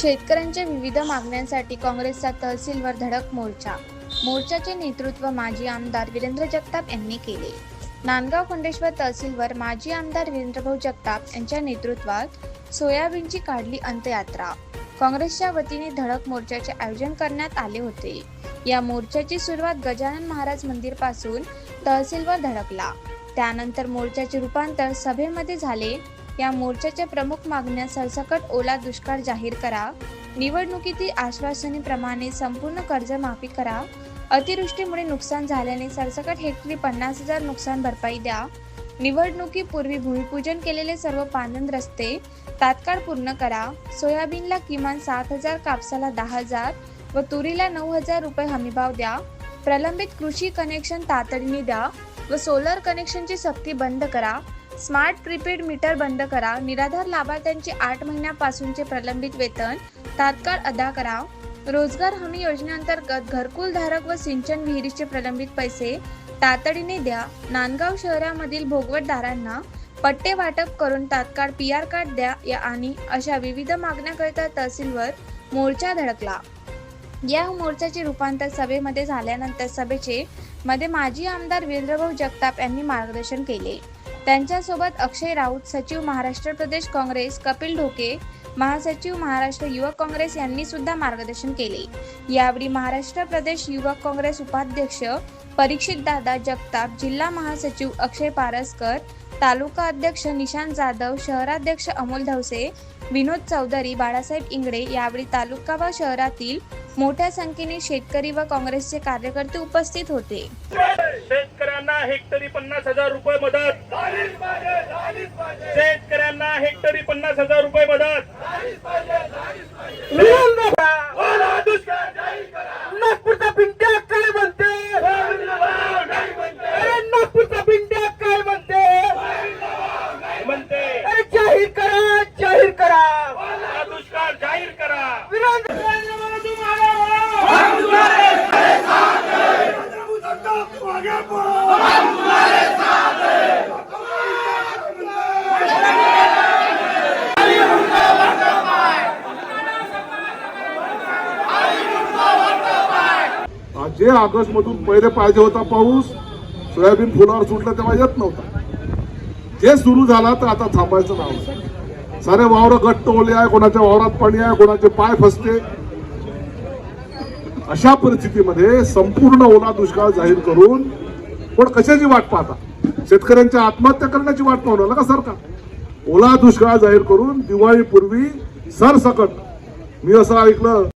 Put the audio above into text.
शेतकऱ्यांच्या विविध मागण्यांसाठी काँग्रेसचा तहसीलवर धडक मोर्चा. मोर्चाचे नेतृत्व माजी आमदार वीरेंद्र जगताप यांनी केले. नांदगाव खंडेश्वर तहसीलवर माजी आमदार वीरेंद्रभाऊ जगताप यांच्या नेतृत्वात सोयाबीनची काढली अंत्ययात्रा. काँग्रेसच्या वतीने धडक मोर्चाचे आयोजन करण्यात आले होते. या मोर्चाची सुरुवात गजानन महाराज मंदिरपासून तहसीलवर धडकला. त्यानंतर मोर्चाचे रूपांतर सभेमध्ये झाले. या मोर्चाच्या प्रमुख मागण्या सरसकट ओला दुष्काळ जाहीर करा. निवडणुकीतील आश्वासनेप्रमाणे संपूर्ण कर्जमाफी करा. अतिवृष्टीमुळे नुकसान झाल्याने सरसकट हेक्टरी पन्नास हजार नुकसान भरपाई द्या. निवडणुकीपूर्वी भूमिपूजन केलेले सर्व पानन रस्ते तात्काळ पूर्ण करा. सोयाबीनला किमान सात हजार कापसाला दहा हजार व तुरीला नऊ हजार रुपये हमीभाव द्या. प्रलंबित कृषी कनेक्शन तातडीने द्या व सोलर कनेक्शनची सक्ती बंद करा. स्मार्ट प्रीपेड मीटर बंद करा. निराधार लाभार्थ्यांचे आठ महिन्यापासूनचे प्रलंबित वेतन. तात्काळ अदा करा. रोजगार हमी योजनेअंतर्गत घरकुल धारक व सिंचन विहिरीचे प्रलंबित पैसे तातडीने द्या. नांदगाव शहरामधील भोगवटदारांना पट्टे वाटप करून तात्काळ पी आर कार्ड द्या या आणि अशा विविध मागण्याकरिता तहसीलवर मोर्चा धडकला. या मोर्चाचे रूपांतर सभेमध्ये झाल्यानंतर सभेचे मध्ये माजी आमदार वीरभाऊ जगताप यांनी मार्गदर्शन केले. त्यांच्यासोबत अक्षय राऊत सचिव महाराष्ट्र प्रदेश काँग्रेस कपिल ढोके महासचिव महाराष्ट्र युवक काँग्रेस यांनी सुद्धा मार्गदर्शन केले. यावेळी महाराष्ट्र प्रदेश युवक काँग्रेस उपाध्यक्ष परीक्षित दादा जगताप जिल्हा महासचिव अक्षय पारसकर तालुका अध्यक्ष निशांत जाधव शहराध्यक्ष अमोल धवसे विनोद चौधरी बाळासाहेब इंगडे यावेळी तालुका व शहरातील मोठ्या संख्येने शेतकरी व काँग्रेसचे कार्यकर्ते उपस्थित होते. शेतकऱ्यांना हेक्टरी पन्नास हजार रुपये मदत. शेतकऱ्यांना हेक्टरी पन्नास हजार रुपये मदत. नागपूरचा पिंट्या काय म्हणते? अरे नागपूरचा पिंट्या काय म्हणते? म्हणते. अरे जाहीर करा जाहीर करा. दुष्काळ जाहीर करा. जे ऑगस्ट मधून पहिले पाहिजे होता पाऊस सोयाबीन फुलावर सुटलं तेव्हा येत नव्हता. जे सुरू झाला तर आता थांबायचं नाव सारे वावर घट्ट ओले आहे कोणाच्या वावरात पाणी आहे कोणाचे पाय फसते अशा परिस्थितीमध्ये संपूर्ण ओला दुष्काळ जाहीर करून पण कशाची वाट पाहता? शेतकऱ्यांच्या आत्महत्या करण्याची वाट पाहणार का सरकार? ओला दुष्काळ जाहीर करून दिवाळीपूर्वी सरसकट. मी असं ऐकलं.